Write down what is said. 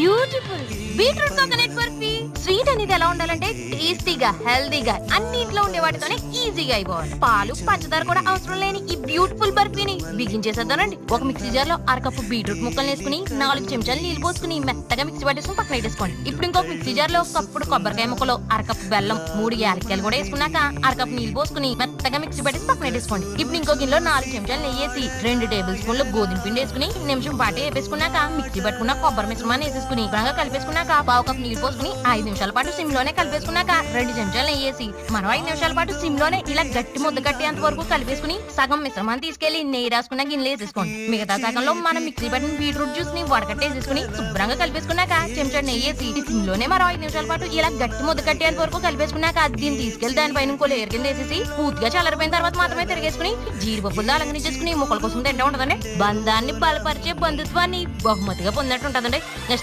Beautiful beetroot coconut barfi sweet అనేది ఎలా ఉండాలంటే టేస్టీగా హెల్దీగా అన్నిట్లో ఉండే వాటితోనే ఈజీగా అయిపోవాలి పాలు పంచదార కూడా అవసరం లేని ఈ బ్యూటిఫుల్ బర్ఫీని బిగించేసేద్దానండి ఒక మిక్సీ జార్లో అరకప్పు బీట్రూట్ ముక్కలు వేసుకుని నాలుగు చెంచాలు నీళ్ళు పోసుకుని మెత్తగా మిక్సీ పట్టేసుకుని పక్కన పెట్టేసుకోండి. ఇప్పుడు ఇంకొక మిక్సీ జార్లో ఒకప్పుడు కొబ్బరికాయ ముక్కలు అరకప్పు బెల్లం మూడు యాలక్కాయలు కూడా వేసుకున్నాక అరకప్పు నీళ్ళు పోసుకుని మెత్తగా మిక్సీ పట్టేసి పక్కన పెట్టేసుకోండి. ఇప్పుడు ఇంకో గిన్నెలో నాలుగు చెంచాలు నెయ్యి వేసి రెండు టేబుల్ స్పూన్లు గోధుమ పిండి వేసుకుని నిమిషం పాటు వేపేసుకున్నాక మిక్సీ పట్టుకున్న కొబ్బరి మిశ్రమాన్ని వేసేసుకుని బాగా కలిపేసుకున్నాక పావు కప్ నీళ్ళు పోసుకుని ఐదు నిమిషాల పాటు సిమ్లోనే కలిపేసుకున్నాక రెండు చెంచాలు నెయ్యి వేసి మనం ఐదు నిమిషాల పాటు సిమ్లోనే ఇలా గట్టి ముద్ద గట్టేంత వరకు కలిపేసుకుని సగం మిశ్రమాన్ని తీసుకెళ్ళి నెయ్యి రాసుకున్న గిన్నెలు వేసేసుకోండి. మిగతా సగంలో మనం మిక్సీ పట్టిన బీట్రూట్ జ్యూస్ని వడకట్టేసేసుకుని శుభ్రంగా కలిపేసుకున్నాక చెంచా నెయ్యి వేసి సిమ్ మరో ఐదు నిమిషాల పాటు ఇలా గట్టి ముద్ద కట్టేంత వరకు కలిపేసుకున్నాక దీన్ని తీసుకెళ్ళి దానిపైన ఇంకో లేయర్ కింద వేసేసి పూర్తిగా చల్లరిపోయిన తర్వాత మాత్రమే తిరిగేసుకుని జీడిపప్పులు అలంకరించేసుకుని ముక్కల కోసం తింటూ ఉంటదండి. బంధాన్ని బలపరిచే బంధుత్వాన్ని బహుమతిగా పొందినట్టు ఉంటుందండి. నెక్స్ట్